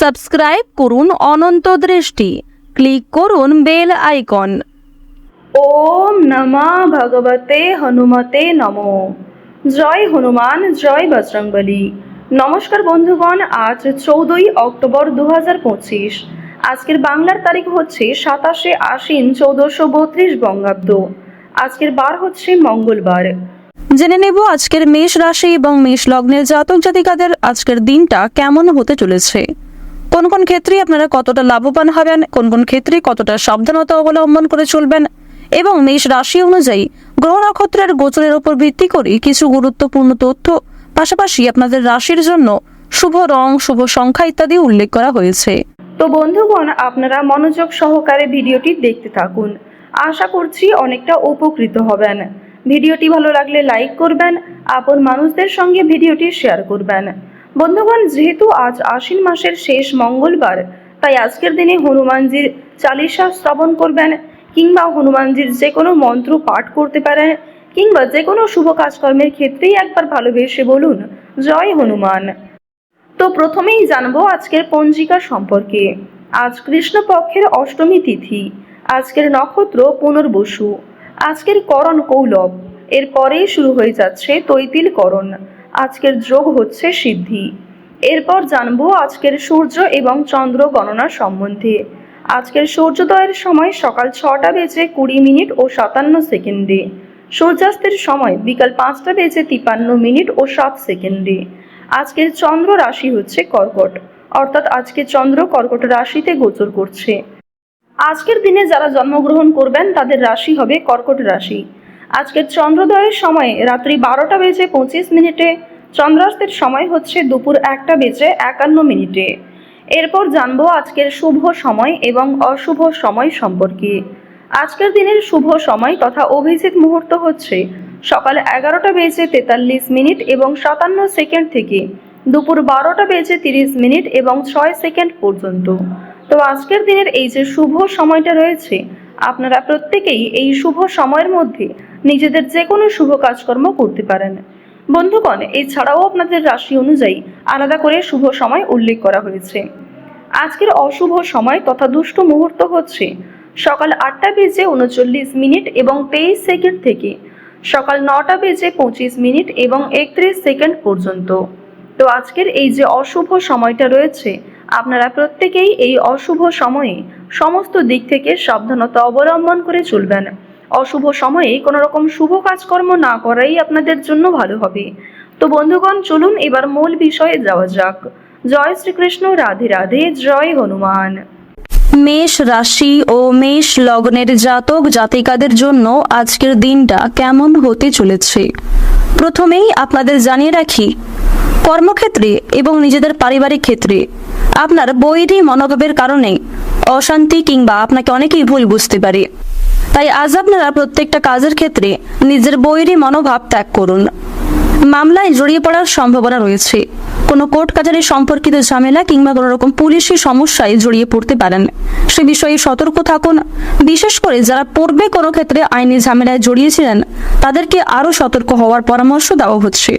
Subscribe করুন অনন্ত দৃষ্টি। Click করুন বেল আইকন। ওম নমা ভগবতে হনুমতে নমো। জয় হনুমান জয় বজরংবলী। নমস্কার বন্ধুগণ আজ চৌদ্দই অক্টোবর দু আজকের বাংলার তারিখ হচ্ছে সাতাশে আশ্বিন চৌদ্দশো বত্রিশ বঙ্গাব্দ। আজকের বার হচ্ছে মঙ্গলবার। জেনে নেব আজকের মেষ রাশি এবং মেষ লগ্নের জাতক জাতিকাদের আজকের দিনটা কেমন হতে চলেছে। কোন কোন ক্ষেত্রে আপনারা কতটা লাভবান হবেন, কোন কোন ক্ষেত্রে কতটা সাবধানতা অবলম্বন করে চলবেন এবং মেষ রাশি অনুযায়ী গ্রহ নক্ষত্রের গোচরের উপর ভিত্তি করে কিছু গুরুত্বপূর্ণ তথ্য, পাশাপাশি আপনাদের রাশির জন্য শুভ রং, শুভ সংখ্যা ইত্যাদি উল্লেখ করা হয়েছে। তো বন্ধুগণ, আপনারা মনোযোগ সহকারে ভিডিওটি দেখতে থাকুন। আশা করছি অনেকটা উপকৃত হবেন। ভিডিওটি ভালো লাগলে লাইক করবেন, আপন মানুষদের সঙ্গে ভিডিওটি শেয়ার করবেন। বন্ধুগণ, যেহেতু আজ আশ্বিন মাসের শেষ মঙ্গলবার, তাই আজকের দিনে হনুমানজির চালিশা শ্রবণ করবেন কিংবা হনুমানজির যে কোনো মন্ত্র পাঠ করতে পারেন কিংবা যে কোনো শুভ কাজকর্মের ক্ষেত্রেই একবার ভালোবেসে বলুন, জয় হনুমান। তো প্রথমেই জানব আজকের পঞ্জিকা সম্পর্কে। আজ কৃষ্ণপক্ষের অষ্টমী তিথি, আজকের নক্ষত্র পুনর্বসু, আজকের করণ কৌলভ এরপরেই শুরু হয়ে যাচ্ছে তৈতিল করণ। আজকের যোগ হচ্ছে সিদ্ধি। এরপর জানব আজকের সূর্য এবং চন্দ্র গণনা সম্বন্ধে। আজকের সূর্যোদয়ের সময় সকাল ছটা বেজে কুড়ি মিনিট ও সাতান্ন সেকেন্ডে। সূর্যাস্তের সময় বিকাল পাঁচটা বেজে তিপান্ন মিনিট ও সাত সেকেন্ডে। আজকের চন্দ্র রাশি হচ্ছে কর্কট, অর্থাৎ আজকে চন্দ্র কর্কট রাশিতে গোচর করছে। আজকের দিনে যারা জন্মগ্রহণ করবেন, তাদের রাশি হবে কর্কট রাশি। আজকের চন্দ্রোদয়ের সময় রাত্রি বারোটা বেজে পঁচিশ মিনিটে, চন্দ্রাস্তের সময় হচ্ছে দুপুর একটা বেজে একান্ন মিনিটে। এরপর জানব আজকের শুভ সময় এবং অশুভ সময় সম্পর্কে। আজকের দিনের শুভ সময় তথা অভিজিৎ মুহূর্ত হচ্ছে সকাল এগারোটা বেজে তেতাল্লিশ মিনিট এবং সাতান্ন সেকেন্ড থেকে দুপুর বারোটা বেজে তিরিশ মিনিট এবং ছয় সেকেন্ড পর্যন্ত। তো আজকের দিনের এই যে শুভ সময়টা রয়েছে আপনারা প্রত্যেকেই এই শুভ সময়ের মধ্যে নিজেদের যে কোনো শুভ কাজকর্ম করতে পারেন। বন্ধুগণ, এছাড়াও আপনাদের রাশি অনুযায়ী আলাদা করে শুভ সময় উল্লেখ করা হয়েছে। আজকের অশুভ সময় তথা দুষ্ট মুহূর্ত হচ্ছে সকাল আটটা বেজে উনচল্লিশ মিনিট এবং তেইশ সেকেন্ড থেকে সকাল নটা বেজে পঁচিশ মিনিট এবং একত্রিশ সেকেন্ড পর্যন্ত। তো আজকের এই যে অশুভ সময়টা রয়েছে, আপনারা প্রত্যেকেই এই অশুভ সময়ে সমস্ত দিক থেকে সাবধানতা অবলম্বন করে চলবেন। অশুভ সময়ে কোনো রকম শুভ কাজকর্ম না করাই আপনাদের জন্য ভালো হবে। তো বন্ধুগণ, চলুন এবার মূল বিষয়ে যাওয়া যাক। জয় শ্রীকৃষ্ণ, রাধে রাধে, জয় হনুমান। মেষ রাশি ও মেষ লগ্নের জাতক জাতিকাদের জন্য আজকের দিনটা কেমন হতে চলেছে? প্রথমেই আপনাদের জানিয়ে রাখি, কর্মক্ষেত্রে এবং নিজেদের পারিবারিক ক্ষেত্রে আপনার বৈরী মনোভাবের কারণে অশান্তি কিংবা আপনাকে অনেকেই ভুল বুঝতে পারে। তাই আজ আপনারা প্রত্যেকটা কাজের ক্ষেত্রে নিজের বৈরী মনোভাব ত্যাগ করুন। মামলায় জড়িয়ে পড়ার সম্ভাবনা রয়েছে। কোনো কোর্ট কাছারি সম্পর্কিত ঝামেলা কিংবা কোনো রকম পুলিশি সমস্যায় জড়িয়ে পড়তে পারেন। সে বিষয়ে সতর্ক থাকুন। বিশেষ করে যারা পূর্বে কোনো ক্ষেত্রে আইনি ঝামেলায় জড়িয়েছিলেন, তাদেরকে আরও সতর্ক হওয়ার পরামর্শ দেওয়া হচ্ছে।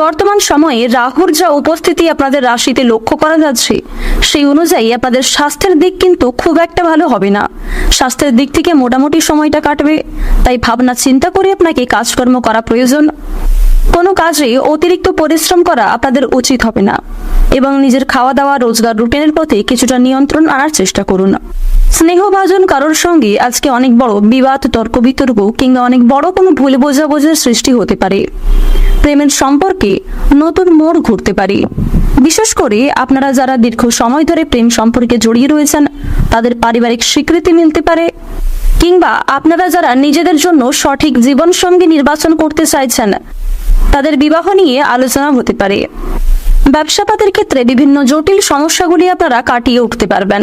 বর্তমান সময়ে রাহুর যা উপস্থিতি আপনাদের রাশিতে লক্ষ্য করা যাচ্ছে, সেই অনুযায়ী আপনাদের স্বাস্থ্যের দিক কিন্তু খুব একটা ভালো হবে না। স্বাস্থ্যের দিক থেকে মোটামুটি সময়টা কাটবে, তাই ভাবনা চিন্তা করে আপনাকে কাজকর্ম করা প্রয়োজন। কোনো কাজে অতিরিক্ত পরিশ্রম করা আপনাদের উচিত হবে না, এবং নিজের খাওয়া দাওয়া রোজগার রুটিনের পথে কিছুটা নিয়ন্ত্রণ আনার চেষ্টা করুন। স্নেহভাজন কারোর সঙ্গে আজকে অনেক বড় বিবাদ তর্ক বিতর্ক কিংবা অনেক বড় কোনো ভুল বোঝাবুঝির সৃষ্টি হতে পারে। প্রেমের সম্পর্কে নতুন মোড় ঘুরতে পারে। বিশেষ করে আপনারা যারা দীর্ঘ সময় ধরে প্রেম সম্পর্কে জড়িয়ে রয়েছেন, তাদের পারিবারিক স্বীকৃতি মিলতে পারে। কিংবা আপনারা যারা নিজেদের জন্য সঠিক জীবনসঙ্গী নির্বাচন করতে চাইছেন, তাদের বিবাহ নিয়ে আলোচনা হতে পারে। ব্যবসাপাতের ক্ষেত্রে বিভিন্ন জটিল সমস্যাগুলি আপনারা কাটিয়ে উঠতে পারবেন।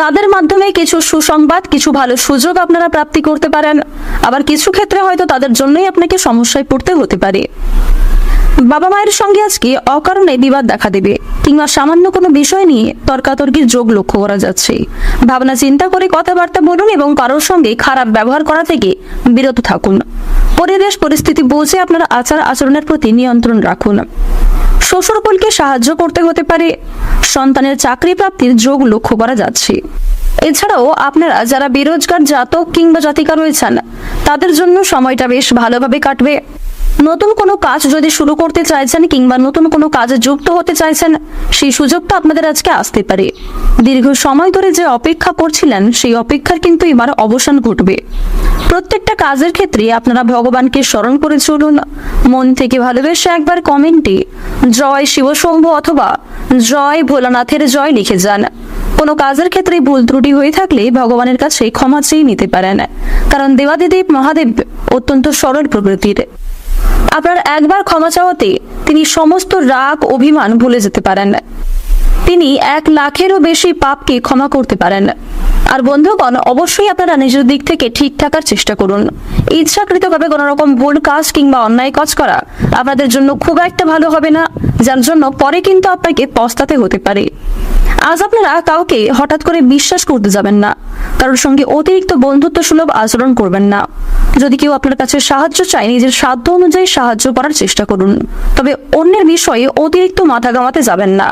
তাদের মাধ্যমে কিছু সুসংবাদ, কিছু ভালো সুযোগ আপনারা প্রাপ্তি করতে পারেন। আবার কিছু ক্ষেত্রে হয়তো তাদের জন্যই আপনাকে সমস্যায় পড়তে হতে পারে। বাবা মায়ের সঙ্গে আজকে অকারণে বিবাদ দেখা দেবে কিংবা সামান্য কোনো বিষয় নিয়ে তর্কাতর্কির যোগ লক্ষ্য করা যাচ্ছে। ভাবনা চিন্তা করে কথাবার্তা বলুন এবং কারোর সঙ্গে খারাপ ব্যবহার করা থেকে বিরত থাকুন। পরিবেশ, পরিস্থিতি বুঝে আপনার আচার আচরণের প্রতি নিয়ন্ত্রণ রাখুন। শ্বশুরকুলকে সাহায্য করতে হতে পারে। সন্তানের চাকরি প্রাপ্তির যোগ লক্ষ্য করা যাচ্ছে। এছাড়াও আপনারা যারা বেরোজগার জাতক কিংবা জাতিকা রয়েছেন, তাদের জন্য সময়টা বেশ ভালোভাবে কাটবে। নতুন কোনো কাজ যদি শুরু করতে চাইছেন কিংবা নতুন কোনো কাজে যুক্ত হতে চাইছেন, সেই সুযোগটা আপনাদের আজকে আসতে পারে। দীর্ঘ সময় ধরে যে অপেক্ষা করছিলেন, সেই অপেক্ষার কিন্তু এবার অবসান ঘটবে। প্রত্যেকটা কাজের ক্ষেত্রে আপনারা ভগবানকে স্মরণ করে চলুন। মন থেকে ভালোবেসে একবার কমেন্টে, জয় শিবশম্ভু অথবা, জয় ভোলানাথের জয় লিখে যান। কোনো কাজের ক্ষেত্রে ভুল ত্রুটি হয়ে থাকলে ভগবানের কাছে ক্ষমা চেয়ে নিতে পারেন। কারণ দেবাদিদেব মহাদেব অত্যন্ত সরল প্রকৃতির। আপনার একবার ক্ষমা চাওয়াতে তিনি সমস্ত রাগ অভিমান ভুলে যেতে পারেন। তিনি এক লাখেরও বেশি পাপকে ক্ষমা করতে পারেন। আর বন্ধুগণ, অবশ্যই আপনারা নিজের দিক থেকে ঠিক থাকার চেষ্টা করুন। ইচ্ছাকৃতভাবে কোনো রকম ভুল কাজ কিংবা অন্যায় কাজ করা আপনাদের জন্য খুব একটা ভালো হবে না, যার জন্য পরে কিন্তু আপনাকে পস্তাতে হতে পারে। আজ আপনারা কাউকে হঠাৎ করে বিশ্বাস করতে যাবেন না, কারোর সঙ্গে অতিরিক্ত বন্ধুত্ব সুলভ আচরণ করবেন না। যদি কেউ আপনার কাছে সাহায্য চায়, নিজের সাধ্য অনুযায়ী সাহায্য করার চেষ্টা করুন। তবে অন্যের বিষয়ে অতিরিক্ত মাথা গামাতে যাবেন না।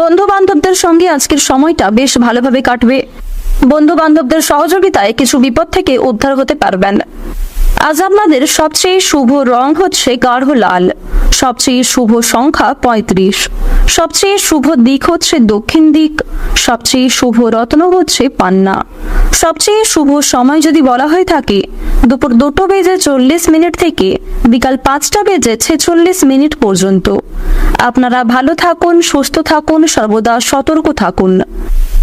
বন্ধু বান্ধবদের সঙ্গে আজকের সময়টা বেশ ভালোভাবে কাটবে। বন্ধু বান্ধবদের সহযোগিতায় কিছু বিপদ থেকে উদ্ধার হতে পারবেন। আজ আপনাদের সবচেয়ে শুভ রং হচ্ছে গাঢ় লাল। সবচেয়ে শুভ সংখ্যা পঁয়ত্রিশ। সবচেয়ে শুভ দিক হচ্ছে দক্ষিণ দিক। সবচেয়ে শুভ রত্ন হচ্ছে পান্না। সবচেয়ে শুভ সময় যদি বলা হয়ে থাকে, দুপুর দুটো বেজে চল্লিশ মিনিট থেকে বিকাল পাঁচটা বেজে ছেচল্লিশ মিনিট পর্যন্ত। আপনারা ভালো থাকুন, সুস্থ থাকুন, সর্বদা সতর্ক থাকুন।